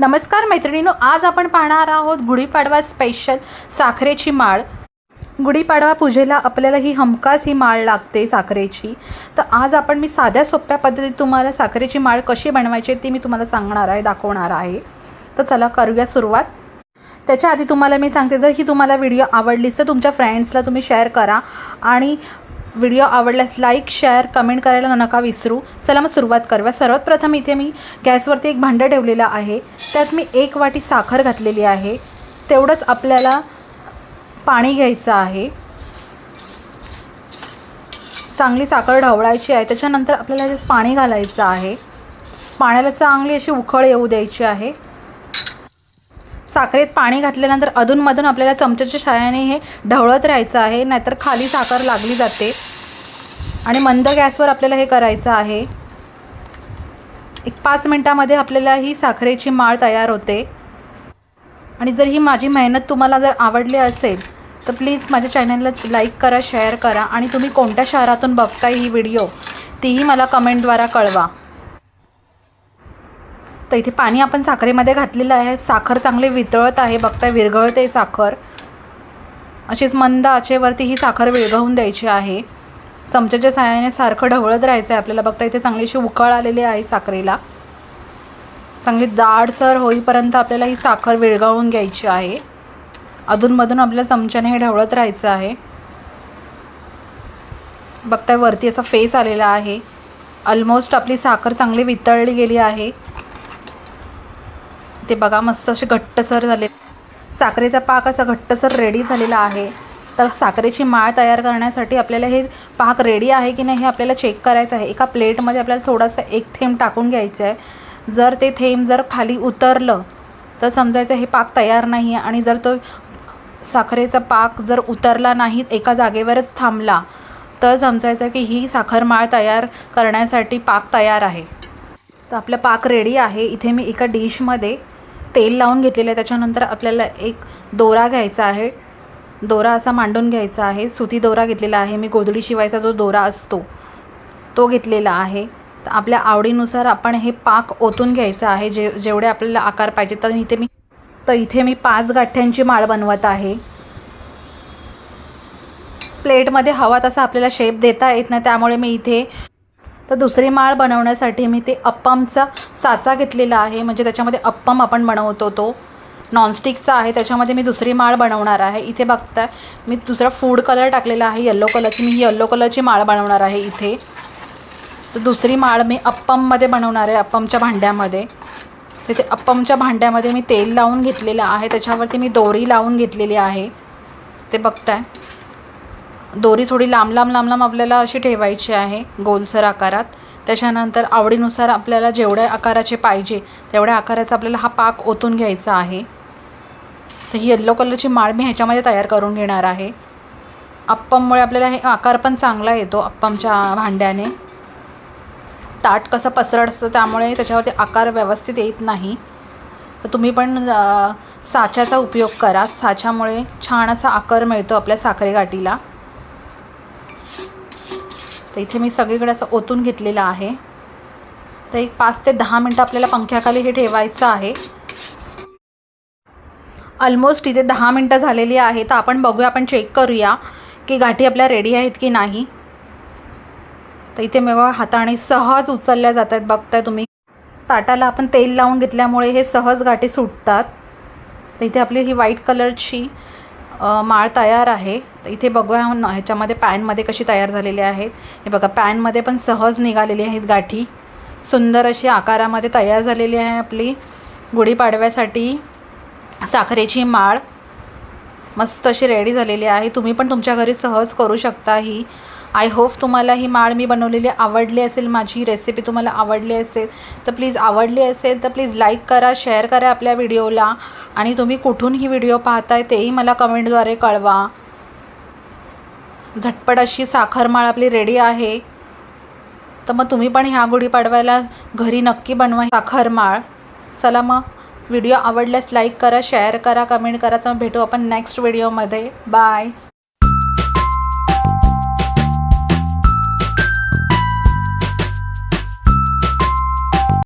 नमस्कार मैत्रिणीनो आज आपण पाहणार आहोत गुढीपाडवा स्पेशल साखरेची माळ. गुढीपाडवा पूजेला आपल्याला ही हमखास ही माळ लागते साखरेची. तर आज आपण मी साध्या सोप्या पद्धतीत तुम्हाला साखरेची माळ कशी बनवायची ती मी तुम्हाला सांगणार आहे दाखवणार आहे. तर चला करूया सुरुवात. त्याच्या आधी तुम्हाला मी सांगते जर ही तुम्हाला व्हिडिओ आवडलीच तर तुमच्या फ्रेंड्सला तुम्ही शेअर करा. आणि व्हिडिओ आवडल्यास लाईक शेअर कमेंट करायला नका विसरू. चला मग सुरुवात करूया. सर्वात प्रथम इथे मी गॅसवरती एक भांडं ठेवलेलं आहे. त्यात मी एक वाटी साखर घातलेली आहे. तेवढंच आपल्याला पाणी घ्यायचं आहे. चांगली साखर ढवळायची आहे. त्याच्यानंतर आपल्याला पाणी घालायचं आहे पाण्याला चांगली अशी उखळ येऊ द्यायची आहे. साखरेत पाणी घातल्यानंतर अधूनमधून आपल्याला चमच्याच्या शायाने हे ढवळत राहायचं आहे नाहीतर खाली साखर लागली जाते. आणि मंद गॅसवर आपल्याला हे करायचं आहे. एक पाच मिनटामध्ये आपल्याला ही साखरेची माळ तयार होते. आणि जर ही माझी मेहनत तुम्हाला जर आवडली असेल तर प्लीज माझ्या चॅनलला लाईक करा शेअर करा आणि तुम्ही कोणत्या शहरातून बघताय ही व्हिडिओ तीही मला कमेंटद्वारा कळवा. तर इथे पाणी आपण साखरेमध्ये घातलेलं आहे. साखर चांगली वितळत आहे. बघताय विरघळते साखर. अशीच मंद आचेवरती ही साखर विरघळून द्यायची आहे. चमच्याच्या साहाय्याने सारखं ढवळत राहायचं आहे आपल्याला. बघता इथे चांगलीशी उकळ आलेली आहे साखरेला. चांगली दाडसर होईपर्यंत आपल्याला ही साखर विरघळवून घ्यायची आहे. अधूनमधून आपल्या चमच्याने हे ढवळत राहायचं आहे. बघताय वरती असा फेस आलेला आहे. ऑलमोस्ट आपली साखर चांगली वितळली गेली आहे. ते बघा मस्त असे घट्टसर झाले. साखरेचा पाक असा घट्टसर रेडी झालेला आहे. तर साखरेची माळ तयार करण्यासाठी आपल्याला हे पाक रेडी आहे की नाही हे आपल्याला चेक करायचं आहे. एका प्लेटमध्ये आपल्याला थोडासा एक थेंब टाकून घ्यायचं आहे जर ते थेंब जर खाली उतरलं तर समजायचं हे पाक तयार नाही आहे आणि जर तो साखरेचा पाक जर उतरला नाही एका जागेवरच थांबला तर समजायचं की ही साखर माळ तयार करण्यासाठी पाक तयार आहे. तर आपलं पाक रेडी आहे. इथे मी एका डिशमध्ये तेल लावून घेतलेलं आहे. त्याच्यानंतर आपल्याला एक दोरा घ्यायचा आहे. दोरा असा मांडून घ्यायचा आहे. सुती दोरा घेतलेला आहे. मी गोधडी शिवायचा जो दोरा असतो तो घेतलेला आहे. तर आपल्या आवडीनुसार आपण हे पाक ओतून घ्यायचं आहे. जे जेवढे आपल्याला आकार पाहिजे तर इथे मी तर इथे मी पाच गाठ्यांची माळ बनवत आहे. प्लेटमध्ये हवा तसा आपल्याला शेप देता येत नाही. त्यामुळे मी इथे तर दुसरी माळ बनवण्यासाठी मी ते अप्पमचा साचा घेतलेला आहे. म्हणजे त्याच्यामध्ये अप्पम आपण बनवतो तो. नॉनस्टिकचा आहे. त्याच्यामध्ये मी दुसरी माळ बनवणार आहे. इथे बघताय मी दुसरा फूड कलर टाकलेला आहे. येल्लो कलरची मी ही येल्लो कलरची माळ बनवणार आहे इथे. तर दुसरी माळ मी अप्पममध्ये बनवणार आहे अप्पमच्या भांड्यामध्ये. तिथे अप्पमच्या भांड्यामध्ये मी तेल लावून घेतलेलं आहे. त्याच्यावरती मी दोरी लावून घेतलेली आहे. ते बघताय. दोरी थोडी लांब लांब लांब लांब आपल्याला अशी ठेवायची आहे गोलसर आकारात. त्याच्यानंतर आवडीनुसार आपल्याला जेवढ्या आकाराचे पाहिजे तेवढ्या आकाराचा आपल्याला हा पाक ओतून घ्यायचा आहे. तर ही येल्लो कलरची माळ मी ह्याच्यामध्ये तयार करून घेणार आहे. अप्पममुळे आपल्याला हे आकार पण चांगला येतो अप्पमच्या भांड्याने. ताट कसं पसरड असतं त्यामुळे त्याच्यावरती आकार व्यवस्थित येत नाही. तर तुम्ही पण साच्याचा उपयोग करा. साच्यामुळे छान असा आकार मिळतो आपल्या साखरे गाठीला तर इथे मी सगळीकडे असं ओतून घेतलेलं आहे. तर एक पाच ते दहा मिनटं आपल्याला पंख्याखाली हे ठेवायचं आहे. ऑलमोस्ट इथे दहा मिनटं झालेली आहे तर आपण बघूया आपण चेक करूया की गाठी आपल्या रेडी आहेत की नाही. तर इथे मेवा हाताने सहज उचलल्या जात आहेत बघताय तुम्ही. ताटाला आपण तेल लावून घेतल्यामुळे हे सहज गाठी सुटतात. तर इथे आपली ही व्हाईट कलरची माळ तयार आहे. तर इथे बघूया ह्याच्यामध्ये पॅनमध्ये कशी तयार झालेली आहेत. हे बघा पॅनमध्ये पण सहज निघालेली आहेत गाठी. सुंदर अशी आकारामध्ये तयार झालेली आहे आपली. गुढीपाडव्यासाठी साखरेची माळ. मस्त अशी रेडी झालेली आहे. तुम्ही पण तुमच्या घरी सहज करू शकता ही. आय होप तुम्हाला ही माळ मी बनवलेली आवडली असेल माझी रेसिपी तुम्हाला आवडली असेल तर प्लीज आवडली असेल तर प्लीज लाईक करा शेअर करा आपल्या व्हिडिओला आणि तुम्ही कुठून ही व्हिडिओ पाहताय तेही मला कमेंटद्वारे कळवा. झटपट अशी साखर माळ आपली रेडी आहे. तर मग तुम्ही पण ह्या गुढीपाडव्याला घरी नक्की बनवा साखर माळ. चला मग व्हिडिओ आवडल्यास लाईक करा शेअर करा कमेंट करा. तर भेटू आपण नेक्स्ट व्हिडिओमध्ये बाय